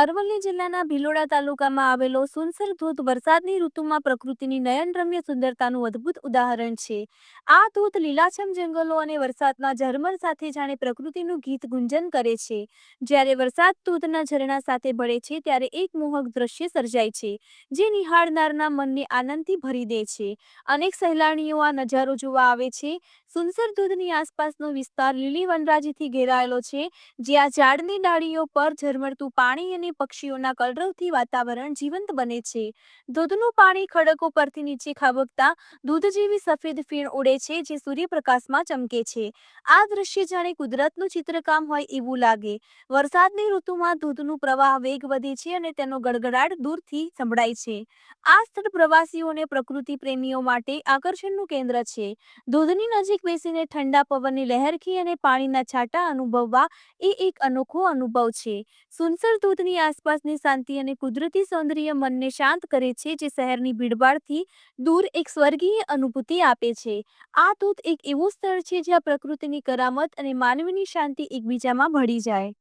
અરવલ્લી જિલ્લાના ભિલોડા તાલુકામાં આવેલો સુનસર ધોધ વરસાદની ઋતુમાં પ્રકૃતિની નયનરમ્ય સુંદરતાનું અદ્ભુત ઉદાહરણ છે. આ ધોધ લીલાછમ જંગલો અને વરસાદના ઝરમર સાથે જાણે પ્રકૃતિનું ગીત ગુંજન કરે છે. જ્યારે વરસાદ ધોધના ઝરણા સાથે ભળે છે, ત્યારે એક મોહક દ્રશ્ય સર્જાય છે, જે નિહાળનારના મનને આનંદથી ભરી દે છે. અનેક સહેલાણીઓ આ નજારો જોવા આવે છે. સુનસર ધોધની આસપાસનો વિસ્તાર લીલી વનરાજીથી ઘેરાયેલો છે, જ્યાં ઝાડની ડાળીઓ પર ઝરમરતું પાણી અને પક્ષીઓના કલરવથી વાતાવરણ જીવંત બને છે. ધોધનું પાણી ખડકો પરથી નીચે ખાબકતા દૂધ જેવી સફેદ ફીણ ઉડે છે જે સૂર્યપ્રકાશમાં ચમકે છે. આ દ્રશ્ય જાણે કુદરતનું ચિત્રકામ હોય એવું લાગે. વરસાદની ઋતુમાં ધોધનું પ્રવાહ વેગ વધે છે અને તેનો ગડગડાટ દૂરથી સંભળાય છે. આ સ્થળ પ્રવાસીઓ અને પ્રકૃતિ પ્રેમીઓ માટે આકર્ષણનું કેન્દ્ર છે. ધોધની નજીક બેસીને ઠંડા પવનની લહેરખી અને પાણીના છાંટા અનુભવવા એ એક અનોખો અનુભવ છે. સુનસર ધોધની આસપાસની શાંતિ અને કુદરતી સૌંદર્ય મનને શાંત કરે છે, જે શહેરની ભીડભાડથી દૂર એક સ્વર્ગીય અનુભૂતિ આપે છે. આ ધોધ એક એવું સ્થળ છે જ્યાં પ્રકૃતિની કરામત અને માનવીની શાંતિ એકબીજામાં ભળી જાય.